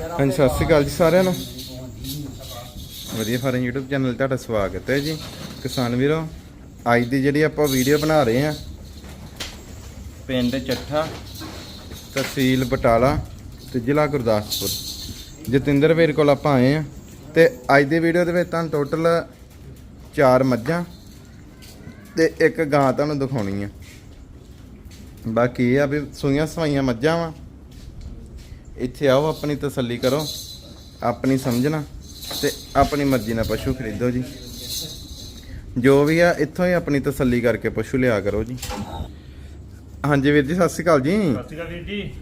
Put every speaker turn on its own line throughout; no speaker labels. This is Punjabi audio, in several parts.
ਹਾਂਜੀ, ਸਤਿ ਸ਼੍ਰੀ ਅਕਾਲ ਜੀ ਸਾਰਿਆਂ ਨੂੰ। ਵਧੀਆ ਫਾਰਮ YouTube ਚੈਨਲ 'ਤੇ ਤੁਹਾਡਾ ਸਵਾਗਤ ਹੈ ਜੀ। ਕਿਸਾਨ ਵੀਰੋ, ਅੱਜ ਦੀ ਜਿਹੜੀ ਆਪਾਂ ਵੀਡੀਓ ਬਣਾ ਰਹੇ ਹਾਂ, ਪਿੰਡ ਚੱਠਾ, ਤਹਿਸੀਲ ਬਟਾਲਾ ਤੇ ਜ਼ਿਲ੍ਹਾ ਗੁਰਦਾਸਪੁਰ। ਜਤਿੰਦਰ ਵੀਰ ਕੋਲ ਆਪਾਂ ਆਏ ਆ ਤੇ ਅੱਜ ਦੀ ਵੀਡੀਓ ਦੇ ਵਿੱਚ ਤੁਹਾਨੂੰ ਟੋਟਲ 4 ਮੱਝਾਂ ਤੇ ਇੱਕ ਗਾਂ ਤੁਹਾਨੂੰ ਦਿਖਾਉਣੀ ਆ। ਬਾਕੀ ਇਹ ਆ ਵੀ ਸੂਈਆਂ ਸਵਾਈਆਂ ਮੱਝਾਂ ਵਾ। ਇੱਥੇ ਆਓ ਆਪਣੀ ਤਸੱਲੀ ਕਰੋ ਆਪਣੀ ਸਮਝਣਾ ਤੇ ਆਪਣੀ ਮਰਜ਼ੀ ਨਾਲ ਪਸ਼ੂ ਖਰੀਦੋ ਜੀ। ਜੋ ਵੀ ਆ ਇੱਥੋਂ ਹੀ ਆਪਣੀ ਤਸੱਲੀ ਕਰਕੇ ਪਸ਼ੂ ਲਿਆ ਕਰੋ ਜੀ। ਹਾਂਜੀ ਵੀਰ ਜੀ ਸਤਿ ਸ਼੍ਰੀ ਅਕਾਲ ਜੀ।
ਸਤਿ ਸ਼੍ਰੀ ਅਕਾਲ ਵੀਰ ਜੀ।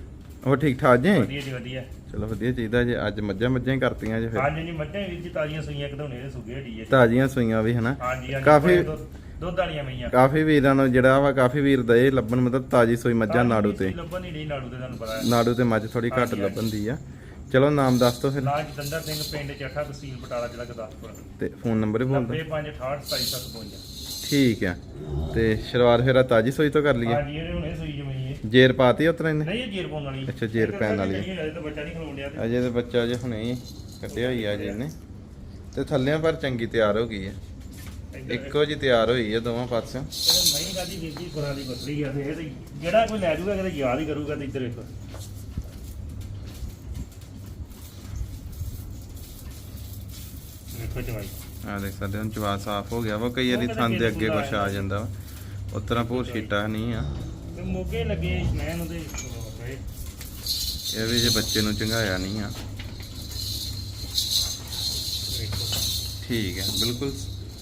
ਹੋਰ ਠੀਕ ਠਾਕ ਜੀ?
ਵਧੀਆ ਜੀ ਵਧੀਆ।
ਚਲੋ ਵਧੀਆ ਚਾਹੀਦਾ ਜੀ ਅੱਜ ਮੱਝਾਂ ਮੱਝਾਂ ਹੀ ਕਰਤੀਆਂ ਜੀ ਫਿਰ।
ਹਾਂਜੀ ਜੀ ਮੱਝਾਂ ਵੀਰ ਜੀ ਤਾਜ਼ੀਆਂ ਸੂਈਆਂ ਕਢਾਉਣੇ ਦੇ ਸੁਗੇ ਢੀ ਹੈ
ਤਾਜ਼ੀਆਂ ਸੂਈਆਂ ਵੀ ਹਨਾ।
ਹਾਂਜੀ
ਕਾਫੀ-
ਦੁੱਧ- ਵਾਲੀਆਂ ਮਈਆਂ
ਕਾਫੀ ਵੀਰਾਂ ਨੂੰ ਜਿਹੜਾ ਵਾ ਕਾਫੀ ਵੀਰ ਦਾ ਇਹ ਲੱਭਣ ਮਤਲਬ ਤਾਜ਼ੀ ਸੂਈ ਮੱਝਾਂ ਨਾੜੂ ਤੇ।
ਲੱਭਣ ਨਹੀਂ ਰਹੀ ਨਾੜੂ ਤੇ ਤੁਹਾਨੂੰ ਪਤਾ ਹੈ।
ਨਾੜੂ ਤੇ ਮੱਝ ਥੋੜੀ ਘੱਟ। ਲੱਭਣ ਦੀ ਆ। ਚਲੋ ਨਾਮ ਦੱਸ ਦਿਓ ਫਿਰ।
ਨਾਜ ਦੰਦਰ ਸਿੰਘ ਪਿੰਡ ਚੱਠਾ ਤਹਿਸੀਲ ਬਟਾਲਾ ਜ਼ਿਲ੍ਹਾ ਗੁਰਦਾਸਪੁਰ।
ਤੇ ਫੋਨ ਨੰਬਰ ਬੋਲ ਦਿਓ।
9568277752
ਠੀਕ ਆ। ਤੇ ਸ਼ੁਰੂਆਤ ਫਿਰ ਤਾਜੀ ਸੂਈ ਤੋਂ ਕਰ ਲਈਏ।
ਹਾਂਜੀ ਇਹਨੇ ਹੁਣੇ ਸੂਈ ਜਮਈ ਹੈ।
ਜੇਰ ਪਾਤੀ ਉਤਰੇ ਨੇ?
ਨਹੀਂ ਇਹ ਜੀਰ ਪਾਉਣ ਵਾਲੀ।
ਅੱਛਾ, ਜੀਰ ਪੈਣ ਵਾਲੀ ਹੈ।
ਹੈ ਤਾਂ ਬੱਚਾ ਨਹੀਂ ਖਲੋਣ ਡਿਆ
ਅਜੇ ਤੇ ਬੱਚਾ ਜੇ ਹੁਣੇ ਹੀ ਕੱਢਿਆ ਹੋਈ ਆ ਜੀ ਇਹਨੇ। ਤੇ ਥੱਲਿਆਂ ਪਰ ਚੰਗੀ ਤਿਆਰ ਹੋ ਗਈ ਹੈ। ਇੱਕੋ ਜੀ ਤਿਆਰ ਹੋਈ ਹੈ ਦੋਵਾਂ ਪਾਸਿਓਂ।
ਇਹ ਮਹੀਂ ਕਾਦੀ ਜੀ ਗੁਰਾਂ ਦੀ ਬਸਰੀ ਆ ਤੇ ਇਹ ਤੇ ਜਿਹੜਾ ਕੋਈ ਲੈ ਜੂਗਾ ਕਿਤੇ ਯਾਦ ਹੀ ਕਰੂਗਾ ਤੇ ਇੱਧਰ ਜਵਾਈ।
ਆ ਦੇਖ ਸਕਦੇ ਹੋ ਚਵਾ ਸਾਫ਼ ਹੋ ਗਿਆ ਵਾ ਕਈ ਵਾਰੀ ਥਣ ਦੇ ਅੱਗੇ ਕੁਛ ਆ ਜਾਂਦਾ ਵਾ। ਉਸ ਤਰ੍ਹਾਂ ਭੂਰ ਛੀਟਾ ਨਹੀਂ ਆ।
ਤੇ ਮੋਗੇ ਲੱਗੇ ਮੈਂ ਉਹਦੇ
ਇਹ ਵੀ ਜੇ ਬੱਚੇ ਨੂੰ ਚੰਗਾਇਆ ਨਹੀਂ ਆ। ਠੀਕ ਹੈ ਬਿਲਕੁਲ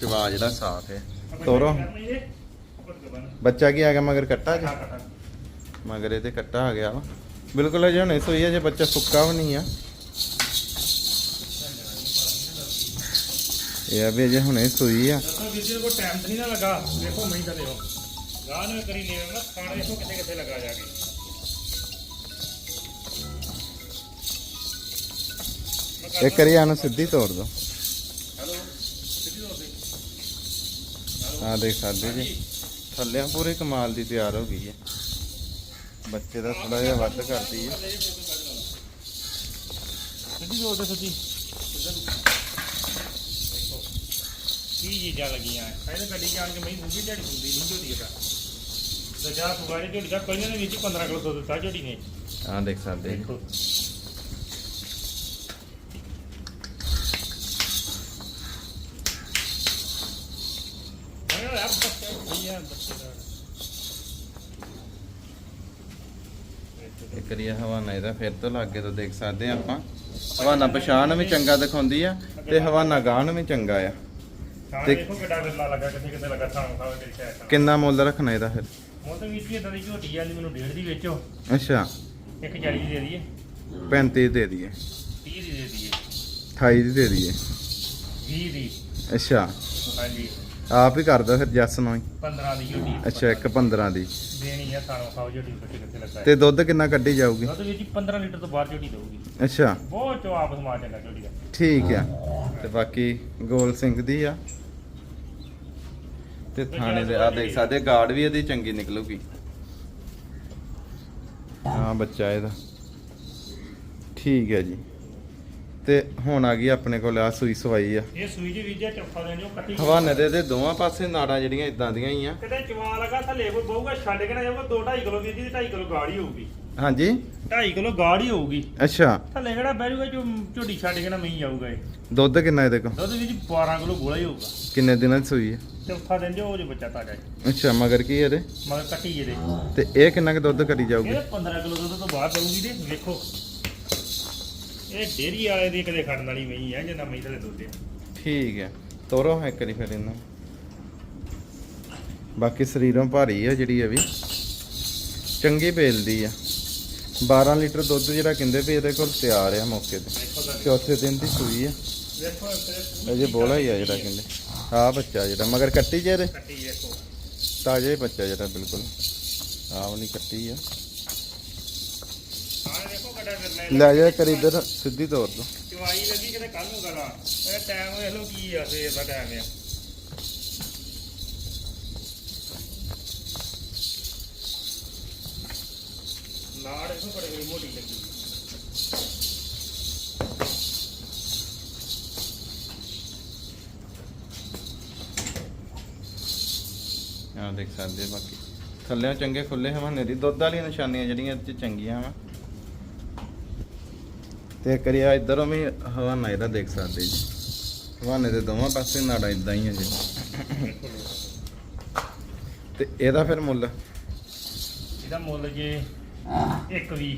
ਚਵਾ ਜਿਹੜਾ। ਸਾਫ਼ ਹੈ। ਤੋਰੋ। ਬੱਚਾ ਕੀ ਆ ਗਿਆ ਮਗਰ ਕੱਟਾ ਜੀ ਮਗਰ ਇਹਦੇ ਕੱਟਾ ਆ ਗਿਆ ਬਿਲਕੁਲ ਅਜੇ ਹੁਣੇ ਸੋਈ ਹੈ ਜੇ ਬੱਚਾ ਸੁੱਕਾ ਵੀ ਨਹੀਂ ਆ। ਇਹ ਆ ਵੀ ਅਜੇ ਹੁਣੇ ਸੋਈ ਆ।
ਦੱਸੋ ਵੀਰ ਜੀ ਕੋ ਟਾਈਮ ਤੇ ਨਹੀਂ ਨਾ ਲੱਗਾ। ਵੇਖੋ ਮੈਂ ਤਾਂ ਲਿਓ ਗਾਹ ਨਾ ਕਰੀ ਲੈ ਨਾ ਖਾਣਾ ਦੇਖੋ ਕਿੱਥੇ ਕਿੱਥੇ ਲੱਗਾ ਜਾ ਕੇ। ਮੈਂ ਕਰ
ਇੱਕ ਵਾਰੀ ਆਨੂੰ ਸਿੱਧੀ ਤੋੜ ਦੋ
ਹੈਲੋ ਸਿੱਧੀ ਹੋ ਗਈ
ਆ ਦੇਖ ਸਕਦੇ ਜੀ। ਥੱਲਿਆਂ ਪੂਰੇ ਕਮਾਲ ਦੀ ਤਿਆਰ ਹੋ ਗਈ ਹੈ। ਬੱਚੇ ਦਾ ਥੋੜਾ ਜਿਹਾ ਵੱਧ ਕਰਦੀ ਹੈ।
ਸਿੱਧੀ ਹੋ ਦੇ ਸਿੱਧੀ ਕੀ ਚੀਜ਼ਾਂ ਲੱਗੀਆਂ? ਇਹਨੇ ਗੱਡੀ ਜਾਣ ਕੇ ਮੈਂ ਦੂਜੀ ਝੜੀ ਹੁੰਦੀ ਨਹੀਂ ਝੋਟੀ ਦਾ। ਤੇ ਜਾ ਸੁਗਾੜੀ ਝੋਟੀ ਦਾ ਪਹਿਲਾਂ ਦੇ ਵਿੱਚ 15 ਕਿਲੋ ਦੁੱਧ ਦਿੱਤਾ ਝੋਟੀ ਨੇ।
ਆ ਦੇਖ ਸਕਦੇ ਜੀ।
ਦੇਖੋ ਅਰੇ ਆਪ ਬੱਚਾ ਭਈਆ ਬੱਚੇ ਦਾ
ਇਹ ਹਵਾਨਾ ਇਹਦਾ ਫਿਰ ਤੋਂ ਲੱਗੇ ਤੋਂ ਦੇਖ ਸਕਦੇ ਆ ਆਪਾਂ। ਹਵਾਨਾ ਪਛਾਣ ਵੀ ਚੰਗਾ ਦਿਖਾਉਂਦੀ ਆ ਤੇ ਹਵਾਨਾ ਗਾਣ ਵੀ ਚੰਗਾ ਆ।
ਤਾਂ
ਤੇ-
ਦੇਖੋ ਕਿੱਡਾ ਵਿਰਲਾ ਲੱਗਾ ਕਿੱਥੇ ਕਿੱਥੇ ਲੱਗਾ ਥਾਂ ਖਾਵੇ ਤੇਰੀ ਸ਼ਾਇਦ
ਕਿੰਨਾ ਮੁੱਲ ਰੱਖਣਾ ਇਹਦਾ ਫਿਰ?
ਤਾਂ ਵੀਰ ਜੀ ਇਦਾਂ ਦੀ ਝੋਟੀ ਆ ਮੈਨੂੰ ਡੇਢ ਦੀ ਵੇਚੋ।
ਅੱਛਾ।
ਇੱਕ 40 ਦੀ ਦੇ ਦਈਏ।
35 ਦੇ ਦਈਏ।
30 ਦੀ ਦੇ ਦਈਏ।
28 ਦੀ ਦੇ ਦਈਏ।
20 ਦੀ।
ਅੱਛਾ।
ਹਾਂਜੀ।
ਆਪ ਹੀ ਕਰਦਾ ਫਿਰ ਜੱਸ ਨੂੰ ਹੀ
15 ਦੀ ਝੋਟੀ
ਅੱਛਾ ਇੱਕ 15 ਦੀ।
ਦੇਣੀ ਆ ਥਾਂ ਖਾਓ ਝੋਟੀ ਕਿੱਥੇ ਕਿੱਥੇ ਲੱਗਾ
ਤੇ ਦੁੱਧ ਕਿੰਨਾ ਕੱਢੀ ਜਾਊਗੀ?
ਦੁੱਧ ਜੀ 15 ਲੀਟਰ ਤੋਂ ਬਾਹਰ ਝੋਟੀ ਦਊਗੀ।
ਅੱਛਾ।
ਬਹੁਤ ਚਵਾਪ ਸਮਾਜ ਚੰਗਾ ਝੋਟੀ ਦਾ।
ਠੀਕ ਆ। ਤੇ ਬਾਕੀ ਗੋਲ ਸਿੰਘ ਦੀ ਆ। ਤੇ ਥਾਣੇ ਦੇ ਆ ਦੇਖ ਸਕਦੇ ਗਾਰਡ ਵੀ ਇਹਦੀ ਚੰਗੀ ਨਿਕਲੂਗੀ। ਹਾਂ ਬੱਚਾ ਇਹਦਾ। ਠੀਕ ਹੈ ਜੀ। ਤੇ ਹੁਣ ਆ ਗਈ ਆਪਣੇ ਕੋਲ ਆ ਸੂਈ ਸਵਾਈ ਆ।
ਇਹ ਸੂਈ ਜੀ ਵੀਰ ਜੀ ਚੌਥਾ ਦਿਨ ਜੋ ਕੱਟੀ।
ਹਵਾਨੇ ਦੇ ਦੇ ਦੋਵਾਂ ਪਾਸੇ ਨਾੜਾਂ ਜਿਹੜੀਆਂ ਇਦਾਂ ਦੀਆਂ ਹੀ ਆ।
ਕਿਤੇ ਚਵਾ ਲਗਾ ਥੱਲੇ ਕੋਈ ਬਹੂਗਾ ਛੱਡ ਕੇ ਨਾ ਜਾਊਗਾ 2 2.5 ਕਿਲੋ ਵੀਰ ਜੀ 2.5 ਕਿਲੋ ਗਾੜੀ ਹੋਊਗੀ।
ਹਾਂਜੀ?
2.5 ਕਿਲੋ ਗਾੜੀ ਹੋਊਗੀ।
ਅੱਛਾ।
ਥੱਲੇ ਕਿਹੜਾ ਬਹਿ ਜਾਊਗਾ ਜੋ ਝੋਟੀ ਛੱਡ ਕੇ ਨਾ ਮਹੀਂ ਜਾਊਗਾ ਇਹ।
ਦੁੱਧ ਕਿੰਨਾ ਇਹਦੇ ਕੋਲ?
ਦੁੱਧ ਵਿੱਚ 12 ਕਿਲੋ ਗੋਲਾ ਹੀ ਹੋਊਗਾ।
ਕਿੰਨੇ ਦਿਨਾਂ ਦੀ ਸੂਈ ਹੈ
ਚੌਥਾ ਦਿਨ ਜੋ ਉਹ ਜੋ ਬੱਚਾ ਤਾਜਾ ਹੈ।
ਅੱਛਾ ਮਗਰ ਕੀ ਇਹਦੇ?
ਮਗਰ ਕੱਟੀ ਇਹਦੇ।
ਤੇ ਇਹ ਕਿੰਨਾ ਕੁ ਦੁੱਧ ਕਰੀ ਜਾਊਗੀ?
ਇਹ 15 ਕਿਲੋ ਦੁੱਧ ਤੋਂ ਬਾਹਰ ਦਊਗੀ ਤੇ ਵੇਖੋ। ਇਹ ਡੇਰੀ ਵਾਲੇ ਦੀ ਕਦੇ ਖੜਨ ਵਾਲੀ ਮਹੀਂ ਹੈ ਜਿੰਨਾ ਦੁੱਧ ਹੈ
ਠੀਕ ਹੈ ਤੋਰੋ ਹੈ ਕਰੀ ਫਿਰ ਇਹਨਾਂ। ਬਾਕੀ ਸਰੀਰੋਂ ਭਾਰੀ ਆ ਜਿਹੜੀ ਇਹ ਵੀ। ਚੰਗੀ ਬੇਲਦੀ ਆ। 12 ਲੀਟਰ ਦੁੱਧ ਜਿਹੜਾ ਕਹਿੰਦੇ ਵੀ ਇਹਦੇ ਕੋਲ ਤਿਆਰ ਆ ਮੌਕੇ ਤੇ। ਚੌਥੇ ਦਿਨ ਦੀ ਸੂਈ ਆ।
ਵੇਖੋ
ਅਜੇ ਬੋਲਾ ਹੀ ਆ ਜਿਹੜਾ ਕਹਿੰਦੇ। ਆ ਬੱਚਾ ਜਿਹੜਾ ਮਗਰ ਕੱਟੀ ਜੇ ਇਹਦੇ?
ਕੱਟੀ ਵੇਖੋ
ਤਾਜ਼ਾ ਹੀ ਬੱਚਾ ਜਿਹੜਾ ਬਿਲਕੁਲ। ਆਹ ਵਾਲੀ ਕੱਟੀ ਆ। ਲੈ ਜਾ ਕਰ ਇਧਰ ਸਿੱਧੀ ਤੋਰ ਦੋ
ਚਵਾਈ ਲੱਗੀ ਕਿਤੇ ਕੱਲ ਨੂੰ ਕਰਾਂ। ਇਹ ਟਾਈਮ ਵੇਖ ਲਓ ਕੀ ਆ ਸਵੇਰ ਦਾ ਟਾਈਮ ਆ। ਨਾੜ ਇਹਨੂੰ ਬੜੇ ਹੋਈ ਮੋਟੀ ਲੱਗੀ।
ਆ ਦੇਖ ਸਕਦੇ ਬਾਕੀ। ਥੱਲੇ ਚੰਗੇ ਖੁੱਲੇ ਹਵਾਨੇ ਦੀ। ਦੁੱਧ ਵਾਲੀਆਂ ਨਿਸ਼ਾਨੀਆਂ ਜਿਹੜੀਆਂ ਇੱਥੇ ਚੰਗੀਆਂ ਵਾ। ਤੇ ਕਰਿਆ ਇਧਰੋਂ ਵੀ ਹਵਾਨਾ ਇਹਦਾ ਦੇਖ ਸਕਦੇ ਜੀ। ਹਵਾਨੇ ਦੇ ਦੋਵਾਂ ਪਾਸੇ ਨਾੜਾ ਇਦਾਂ ਹੀ ਹੈ ਜੀ। ਤੇ ਇਹਦਾ ਫਿਰ ਮੁੱਲ?
ਇਹਦਾ ਮੁੱਲ ਜੇ ਇੱਕ ਵੀ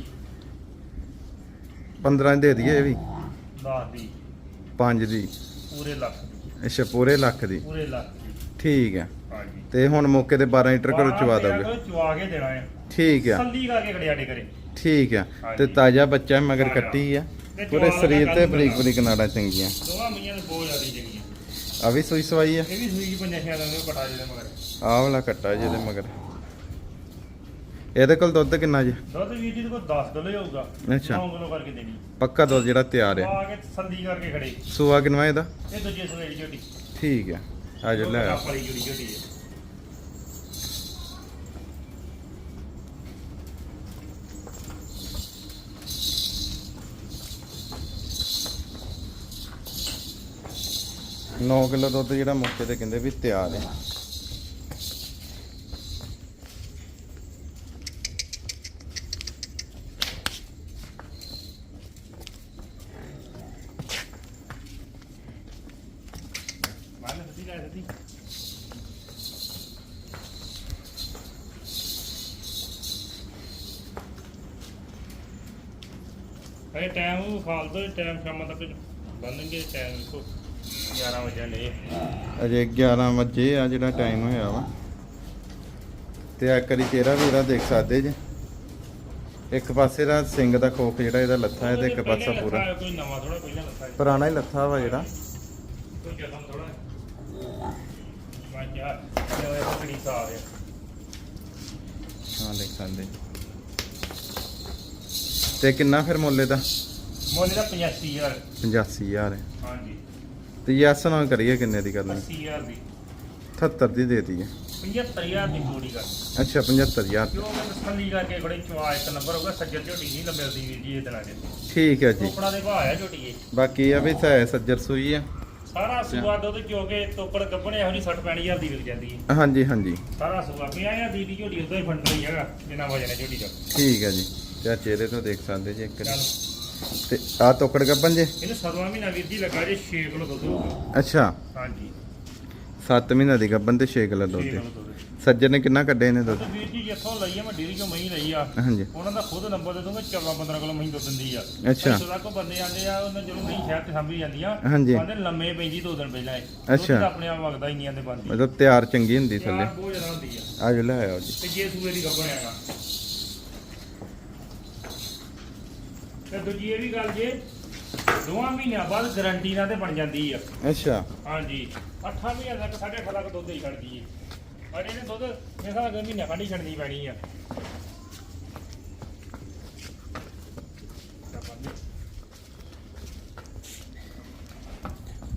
15 ਦੇ ਦਈਏ ਇਹ ਵੀ?
10 ਦੀ
5 ਦੀ।
ਪੂਰੇ ਲੱਖ ਦੀ।
ਅੱਛਾ ਪੂਰੇ ਲੱਖ ਦੀ।
ਪੂਰੇ ਲੱਖ ਦੀ।
ਠੀਕ ਹੈ
ਹਾਂਜੀ।
ਤੇ ਹੁਣ ਮੌਕੇ ਤੇ 12 ਲੀਟਰ ਕਰੋ ਚਵਾ ਦੋਗੇ?
ਚਵਾ ਕੇ ਦੇਣਾ ਹੈ
ਠੀਕ ਆ।
ਸੱਲੀ ਕਰਕੇ ਖੜਿਆੜੇ ਕਰੇ
ਠੀਕ ਆ ਤੇ। ਤਾਜ਼ਾ ਬੱਚਾ ਹੈ, ਮਗਰ। ਕੱਟੀ ਆ।
ਤੇ
ਪੂਰੇ ਸਰੀਰ ਤੇ
ਕੱਦ
ਬਰੀਕ। ਬਰੀਕ ਨਾੜਾਂ ਚੰਗੀਆਂ।
ਦੋਵਾਂ ਮੀਆਂ ਨੂੰ ਬਹੁਤ ਜ਼ਿਆਦਾ ਜਗੀਆਂ
ਆ ਵੀ ਸੂਈ ਸਵਾਈ ਆ?
ਇਹ ਵੀ ਸੂਈ ਪੰਜਾਂ ਛਿਆਂ ਦਾ ਪਟਾ ਜਿਹਦੇ ਮਗਰ।
ਆਹ ਵਾਲਾ ਕੱਟਾ ਜਿਹਦੇ ਮਗਰ। ਇਹਦੇ ਕੋਲ ਦੁੱਧ ਕਿੰਨਾ ਜੀ?
ਦੁੱਧ ਵੀਰ ਜੀ ਦੇ ਕੋਲ 10 ਕਿਲੋ ਹੋਊਗਾ।
ਅੱਛਾ।
9 ਕਿਲੋ ਕਰਕੇ ਦੇਣੀ।
ਪੱਕਾ ਦੁੱਧ ਜਿਹੜਾ ਤਿਆਰ ਆ।
ਆ ਕੇ ਸੱਲੀ ਕਰਕੇ ਖੜੇ।
ਸੂਆ ਕਿੰਨਾ ਇਹਦਾ?
ਇਹ ਦੂਜੇ ਸੂਏ ਦੀ ਝੋਟੀ
ਠੀਕ ਆ। ਆ ਜਾ ਲੈ ਆ।
ਵਾਲੀ ਜੁੜੀ ਝੋਟੀ ਹੈ
ਨੌ ਕਿਲੋ ਦੁੱਧ ਜਿਹੜਾ ਮੌਕੇ ਤੇ ਕਹਿੰਦੇ ਵੀ ਤਿਆਰ ਹੈ।
ਅਰੇ ਟਾਈਮ ਫਾਲਤੂ ਟਾਈਮ ਸ਼ਾਮਾਂ ਤੱਕ ਬੰਨਣਗੇ ਟਾਈਮ ਦੇਖੋ। 11 ਵਜੇ ਨੇ
ਅਜੇ 11 ਵਜੇ ਆ ਜਿਹੜਾ ਟਾਈਮ ਹੋਇਆ ਵਾ। ਤੇ ਆ ਕਰੀ ਚਿਹਰਾ ਵੀ ਇਹਦਾ ਦੇਖ ਸਕਦੇ ਜੇ। ਇੱਕ ਪਾਸੇ ਦਾ ਸਿੰਘ ਦਾ ਖੋਖ ਜਿਹੜਾ ਇਹਦਾ ਲੱਥਾ ਹੈ ਤੇ ਇੱਕ ਪਾਸਾ ਪੂਰਾ।
ਲੱਥਾ ਹੈ, ਕੋਈ ਨਵਾਂ ਥੋੜਾ ਪਹਿਲਾਂ ਲੱਥਾ ਹੈ।
ਪੁਰਾਣਾ ਹੀ ਲੱਥਾ ਵਾ ਜਿਹੜਾ।
ਕੋਈ ਜਸਮ ਥੋੜਾ ਵਾਜਾ ਇਹ ਪਕੜੀ ਸਾਹ ਹੈ
ਹਾਂ ਦੇਖ ਸਕਦੇ। ਤੇ ਕਿੰਨਾ ਫਿਰ ਮੁੱਲ ਇਹਦਾ?
ਮੁੱਲ ਦਾ 85000
85000 ਹੈ
ਹਾਂਜੀ।
ਤੇ ਯੈਸ ਨਾ ਕਰੀਏ ਕਿੰਨੇ ਦੀ ਕਰਨੀ?
80000 ਦੀ।
78 ਦੀ ਦੇਤੀ ਹੈ
75000 ਦੀ ਜੋੜੀ ਕਰ
ਅੱਛਾ 75000
ਕਿਉਂ ਮੈਂ ਤਸੱਲੀ ਕਰਕੇ ਖੜੇ ਚਵਾ ਇੱਕ ਨੰਬਰ ਹੋਗਾ ਸੱਜਰ ਝੋਟੀ ਨਹੀਂ ਮਿਲਦੀ ਵੀਰ ਜੀ ਇਹ ਦਿਨਾਂ ਦੇ।
ਠੀਕ ਹੈ ਜੀ।
ਟੋਕੜਾ ਦੇ ਭਾਅ ਆ ਝੋਟੀ ਇਹ।
ਬਾਕੀ ਆ ਵੀ ਸੈ ਸੱਜਰ ਸੂਈ ਆ।
ਸਾਰਾ ਸੂਆ ਦੁੱਧ ਚੋ ਕੇ ਤੋਕੜ ਗੱਬਣੇ ਇਹੋ ਜਿਹੀ 60 ਪੈਣੀ ਹਜ਼ਾਰ ਦੀ ਵਿਕ ਜਾਂਦੀ ਹੈ।
ਹਾਂਜੀ ਹਾਂਜੀ।
ਸਾਰਾ ਸੂਆ ਪਿਆ ਆ ਦੀਦੀ ਝੋਟੀ ਉਦੋਂ ਹੀ ਫੰਡ ਰਹੀ ਹੈਗਾ ਜਿੰਨਾ ਵਜਨ ਹੈ ਝੋਟੀ ਦਾ
ਠੀਕ ਹੈ ਜੀ। ਤੇ ਚਿਹਰੇ ਤੋਂ ਦੇਖ ਸਕਦੇ ਜੀ ਇੱਕ
ਚੱਲ।
ਤੇ ਆ ਤੋਕੜ ਗੱਬਨ ਜੇ?
ਇਹਨੂੰ ਸਤਵਾਂ ਮਹੀਨਾ ਵੀਰ ਜੀ ਲੱਗਾ ਜੇ 6 ਕਿਲੋ ਦੁੱਧ ਹੋਊਗਾ।
ਅੱਛਾ।
ਹਾਂਜੀ।
7 ਮਹੀਨੇ ਦੀ ਗੱਬਨ ਤੇ 6 ਕਿਲੋ
6
ਦੁੱਧ
ਕਿਲੋ ਦੁੱਧ
ਸੱਜਰ ਨੇ ਕਿੰਨਾ ਕੱਢੇ ਨੇ ਦੁੱਧ?
ਵੀਰ ਜੀ ਜਿੱਥੋਂ ਲਈ ਆ ਮੈਂ ਡੇਰੀ ਚੋਂ ਮਹੀਂ ਲਈ ਆ।
ਹਾਂਜੀ।
ਉਹਨਾਂ ਦਾ ਖੁਦ ਨੰਬਰ ਦੇ ਦੂੰਗਾ 14 15 ਕਿਲੋ ਮਹੀਂ ਦੁੱਧ ਦਿੰਦੀ ਆ।
ਅੱਛਾ।
ਸਦਾ ਕੋ ਬੰਦੇ ਆਂਦੇ ਆ ਉਹਨਾਂ ਜਦੋਂ ਮਹੀਂ ਸ਼ਹਿਰ ਤੇ ਸਾਂਭੀ ਜਾਂਦੀਆਂ।
ਹਾਂਜੀ।
ਕਹਿੰਦੇ ਲੰਮੇ ਪੈਂਦੀ ਦੋ ਦਿਨ ਪਹਿਲਾਂ ਇਹ। ਦੁੱਧ
ਅੱਛਾ।
ਤਾਂ ਆਪਣੇ ਆਪ ਵਗਦਾ ਹੀ ਨਹੀਂ ਆਂਦੇ ਬੰਦੀ।
ਮਤਲਬ ਤਿਆਰ ਚੰਗੀ ਹੁੰਦੀ ਥੱਲੇ।
ਯਾਰ ਬਹੁਤ ਜ਼ਿਆਦਾ ਹੁੰਦੀ ਆ।
ਆ ਜੋ ਲੈ ਆਓ ਜੀ।
ਤੇ ਜੇ ਸੂਏ ਦੀ ਗੱਬਣ ਹੈਗਾ ਤੇ ਦੂਜੀ ਇਹ ਵੀ ਗੱਲ ਜੇ ਦੋਵਾਂ ਮਹੀਨਿਆਂ ਬਾਅਦ ਗਾਰੰਟੀ ਨਾਲ ਤੇ ਬਣ ਜਾਂਦੀ ਆ।
ਅੱਛਾ।
ਹਾਂਜੀ। 8 ਮਹੀਨਿਆਂ ਤੱਕ ਸਾਡੇ 8 ਲੱਖ ਦੁੱਧ ਹੀ ਛੱਡਦੀ ਏ। ਪਰ ਇਹਨੇ ਦੁੱਧ ਮੇਰੇ ਖਿਆਲ ਨਾਲ ਮਹੀਨਾ ਹੀ ਛੱਡਣੀ ਪੈਣੀ ਆ।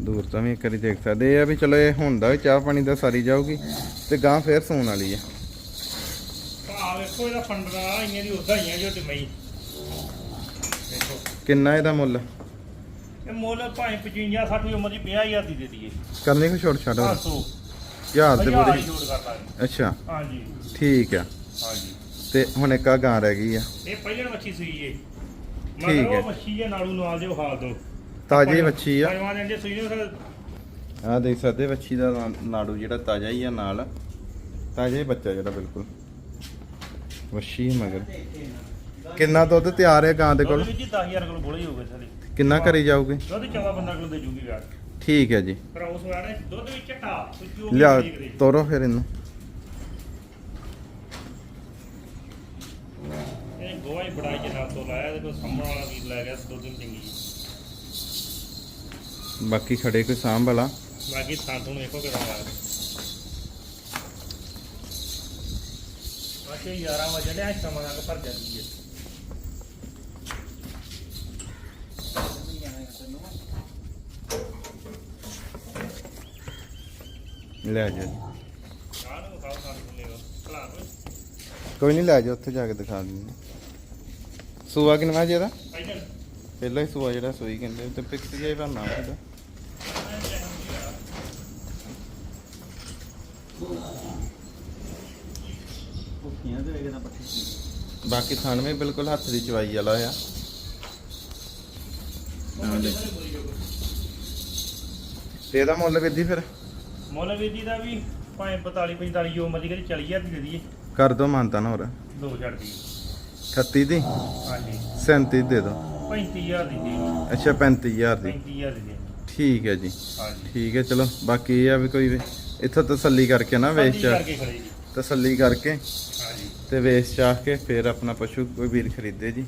ਦੂਰ ਤੋਂ ਵੀ ਇੱਕ ਵਾਰੀ ਦੇਖ ਸਕਦੇ ਆ ਵੀ ਚਲੋ ਇਹ ਹੁੰਦਾ ਵੀ ਚਾਹ ਪਾਣੀ ਦਾ ਸਾਰੀ ਜਾਊਗੀ ਤੇ ਗਾਂ ਫੇਰ ਸੌਣ ਵਾਲੀ ਆ।
ਭਾ ਵੇਖੋ ਇਹਦਾ ਫੰਡਰਾ ਇੰਨੇ ਦੀ ਉਦਾਂ ਹੀ ਆ ਜੋ ਟਮਈ
ਕਿੰਨਾ ਇਹਦਾ ਮੁੱਲ?
ਇਹ ਮੁੱਲ ਭਾਵੇਂ 55 60 ਦੀ ਉਮਰ ਦੀ 50000 ਦੀ ਦੇ ਦਈਏ।
ਕਰਨੀ ਕੋ ਛੋਟ ਛਾੜ
500
ਹਜ਼ਾਰ ਦੇ
ਕਰਦਾ ਜੀ।
ਅੱਛਾ।
ਹਾਂਜੀ।
ਠੀਕ ਆ।
ਹਾਂਜੀ।
ਤੇ ਹੁਣ ਇੱਕ ਆ ਗਾਂ ਰਹਿ ਗਈ ਆ।
ਇਹ ਪਹਿਲਣ ਮੱਛੀ ਸੂਈ ਏ
ਠੀਕ ਹੈ।
ਮੱਛੀ ਜੇ ਨਾੜੂ ਨਵਾਲ ਦਿਓ ਹਾਲ ਦੋ।
ਤਾਜੀ ਵੱਛੀ ਆ।
ਸੂਈ ਨੂੰ
ਆ ਦੇਖ ਸਕਦੇ ਵੱਛੀ ਦਾ ਨਾੜੂ ਜਿਹੜਾ ਤਾਜ਼ਾ ਹੀ ਆ ਨਾਲ। ਤਾਜ਼ਾ ਹੀ ਬੱਚਾ ਜਿਹੜਾ ਬਿਲਕੁਲ। ਹੈ ਮਗਰ। ਕਿੰਨਾ ਦੁੱਧ ਤਿਆਰ ਹੈ ਗਾਂ ਦੇ ਕੋਲ?
ਵਿੱਚ 10000 ਕਿਲੋ ਬੋਲੇ ਹੀ ਹੋਗੇ ਸਾਰੇ
ਕਿੰਨਾ ਕਰੀ ਜਾਊਗੀ?
ਦੁੱਧ 14 15 ਕਿਲੋ ਦੇ ਜੂਗੀ ਯਾਰ
ਠੀਕ ਹੈ ਜੀ।
ਪਰ ਉਸ ਵਾਲੇ ਦੁੱਧ ਵਿੱਚ ਸੁੱਚੂ
ਲਿਆ ਤੋਰੋ ਫਿਰ ਇਹਨੂੰ।
ਇਹ ਗੋਆ ਹੀ ਬੜਾ ਜਨਾ ਤੋਂ ਲਾਇਆ ਤੇ ਕੋਈ ਸੰਭਣ ਵਾਲਾ ਵੀਰ ਲੈ ਗਿਆ ਦੋ ਦਿਨ ਚੰਗੀ।
ਬਾਕੀ ਖੜੇ ਕੋਈ ਸਾਂਭ ਵਾਲਾ?
ਬਾਕੀ ਥਾਂ ਵੇਖੋ ਕਿਦਾਂ ਲੱਗਦਾ ਬਾਕੀ 11 ਵਜੇ ਲਿਆ ਸਮਾਂ ਤੱਕ ਭਰ ਜਾਂਦੀ ਹੈ।
ਲੈ ਜਾ
ਆਹ ਕੋਈ
ਨਹੀਂ, ਲੈ ਜਾ ਉੱਥੇ ਜਾ ਕੇ ਦਿਖਾ ਦਿੰਦੇ ਸੂਆ ਕਿੰਨਾ ਜੀ ਇਹਦਾ?
ਇੱਧਰ
ਪਹਿਲਾਂ ਹੀ ਸੂਆ ਜਿਹੜਾ ਸੂਈ ਕਹਿੰਦੇ ਤੇ ਪਿਕਸ ਜਿਹਾ ਹੀ ਬਣਨਾ ਉਹਦਾ ਬਾਕੀ ਥਣ ਬਿਲਕੁਲ ਹੱਥ ਦੀ ਚਵਾਈ ਵਾਲਾ ਆ। ਤੇ ਇਹਦਾ ਮੁੱਲ ਵਿਧੀ ਫਿਰ?
ਮੁੱਲ ਵੀਰ ਜੀ ਦਾ ਵੀ ਭਾਵੇਂ 42 45 ਜੋ ਮਰਜ਼ੀ ਕਰੀ 40000 ਦੀ ਦੇ ਦਈਏ।
ਕਰ ਦੋ ਮਾਨਤਾ ਨਾ ਹੋਰ।
ਦੋ ਛੱਡ ਦੀ
38 ਦੀ?
ਹਾਂਜੀ।
37 ਦੇ ਦੋ।
35000 ਦੀ ਦੇ
ਅੱਛਾ 35000 ਦੀ।
35000 ਦੀ ਦੇ
ਠੀਕ ਹੈ ਜੀ।
ਹਾਂਜੀ।
ਠੀਕ ਹੈ ਚਲੋ ਬਾਕੀ ਇਹ ਆ ਵੀ ਕੋਈ ਵੀ ਇੱਥੋਂ ਤਸੱਲੀ ਕਰਕੇ ਨਾ ਵੇਚ।
ਹਾਂਜੀ
ਚਾ
ਕਰਕੇ ਖੜੇ ਜੀ।
ਤਸੱਲੀ ਕਰਕੇ
ਹਾਂਜੀ।
ਤੇ ਵੇਚ ਚਾਹ ਕੇ ਫਿਰ ਆਪਣਾ ਪਸ਼ੂ ਕੋਈ ਵੀਰ ਖਰੀਦੇ ਜੀ।